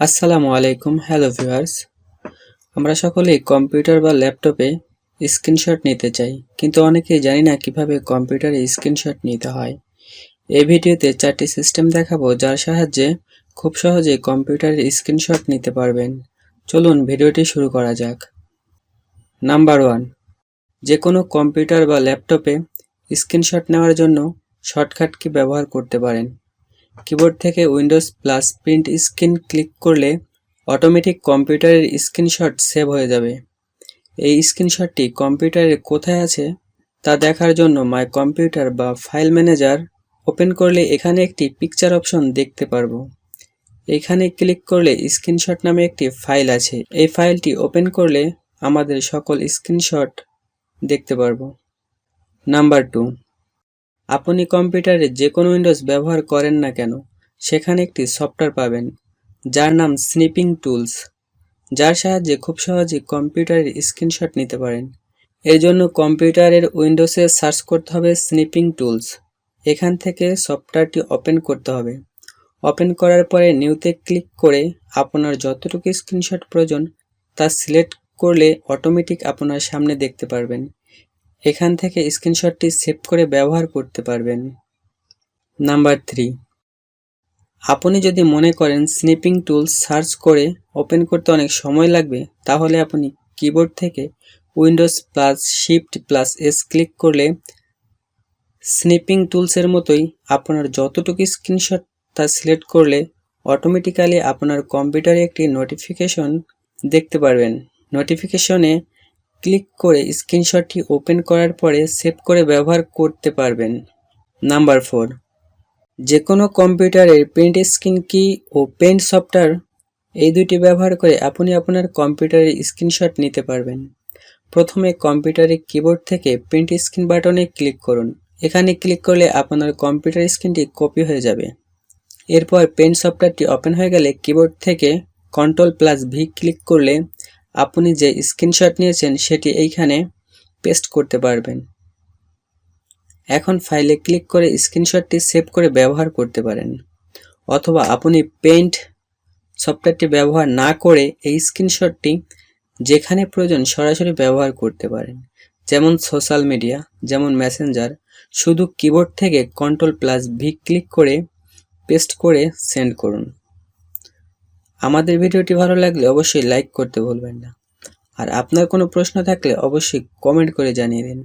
আসসালামু আলাইকুম, hello viewers. আমরা সকলেই কম্পিউটার বা ল্যাপটপে স্ক্রিনশট নিতে চাই, কিন্তু অনেকেই জানি না কীভাবে কম্পিউটারে স্ক্রিনশট নিতে হয়। এই ভিডিওতে চারটি সিস্টেম দেখাবো, যার সাহায্যে খুব সহজেই কম্পিউটারের স্ক্রিনশট নিতে পারবেন। চলুন ভিডিওটি শুরু করা যাক। নাম্বার ওয়ান যে কোনো কম্পিউটার বা ল্যাপটপে স্ক্রিনশট নেওয়ার জন্য শর্টকাট কি ব্যবহার করতে পারেন? কিবোর্ড থেকে Windows plus print screen click করলে অটোমেটিক কম্পিউটারের স্ক্রিনশট সেভ হয়ে যাবে। এই স্ক্রিনশটটি কম্পিউটারের কোথায় আছে তা দেখার জন্য মাই কম্পিউটার বা ফাইল ম্যানেজার ওপেন করলে এখানে একটি পিকচার অপশন দেখতে পারব। এখানে ক্লিক করলে স্ক্রিনশট নামে একটি ফাইল আছে। এই ফাইলটি ওপেন করলে আমাদের সকল স্ক্রিনশট দেখতে পারব। নাম্বার টু আপনি কম্পিউটারে যে কোনো উইন্ডোজ ব্যবহার করেন না কেন, সেখানে একটি সফটওয়্যার পাবেন, যার নাম স্নিপিং টুলস যার সাহায্যে খুব সহজে কম্পিউটারের স্ক্রিনশট নিতে পারেন। এর জন্য কম্পিউটারের উইন্ডোজে সার্চ করতে হবে স্নিপিং টুলস এখান থেকে সফটওয়্যারটি ওপেন করতে হবে। ওপেন করার পরে নিউতে ক্লিক করে আপনার যতটুকু স্ক্রিনশট প্রয়োজন, তা সিলেক্ট করলে অটোমেটিক আপনার সামনে দেখতে পারবেন। এখান থেকে স্ক্রিনশটটি সেভ করে ব্যবহার করতে পারবেন। Number three. আপনি যদি মনে করেন স্নিপিং টুলস সার্চ করে ওপেন করতে অনেক সময় লাগবে, তাহলে আপনি কিবোর্ড থেকে Windows plus shift plus S click করলে স্নিপিং টুলসের মতোই আপনার যতটুকু স্ক্রিনশট তা সিলেক্ট করলে অটোমেটিক্যালি আপনার কম্পিউটারে একটি নোটিফিকেশন দেখতে পারবেন। নোটিফিকেশনে ক্লিক করে স্ক্রিনশটটি ওপেন করার পরে সেভ করে ব্যবহার করতে পারবেন। Number four. যে কোনো কম্পিউটারের প্রিন্ট স্ক্রিন কি ও পেন্ট সফটওয়্যার, এই দুটি ব্যবহার করে আপনি আপনার কম্পিউটারের স্ক্রিনশট নিতে পারবেন। প্রথমে কম্পিউটারের কিবোর্ড থেকে প্রিন্ট স্ক্রিন বাটনে ক্লিক করুন। এখানে ক্লিক করলে আপনার কম্পিউটার স্ক্রিনটি কপি হয়ে যাবে। এরপর পেন্ট সফটওয়্যারটি ওপেন হয়ে গেলে কিবোর্ড থেকে কন্ট্রোল প্লাস ভি ক্লিক করলে আপনি যে স্ক্রিনশট নিয়েছেন, সেটি এইখানে পেস্ট করতে পারবেন। এখন ফাইলে ক্লিক করে স্ক্রিনশটটি সেভ করে ব্যবহার করতে পারেন। অথবা আপনি পেইন্ট সফটওয়্যারটি ব্যবহার না করে এই স্ক্রিনশটটি যেখানে প্রয়োজন সরাসরি ব্যবহার করতে পারেন। যেমন সোশ্যাল মিডিয়া যেমন মেসেঞ্জার শুধু কিবোর্ড থেকে কন্ট্রোল প্লাস ভি ক্লিক করে পেস্ট করে সেন্ড করুন। আমাদের ভিডিওটি ভালো লাগলে অবশ্যই লাইক করতে ভুলবেন না। আর আপনার কোনো প্রশ্ন থাকলে অবশ্যই কমেন্ট করে জানিয়ে দিন।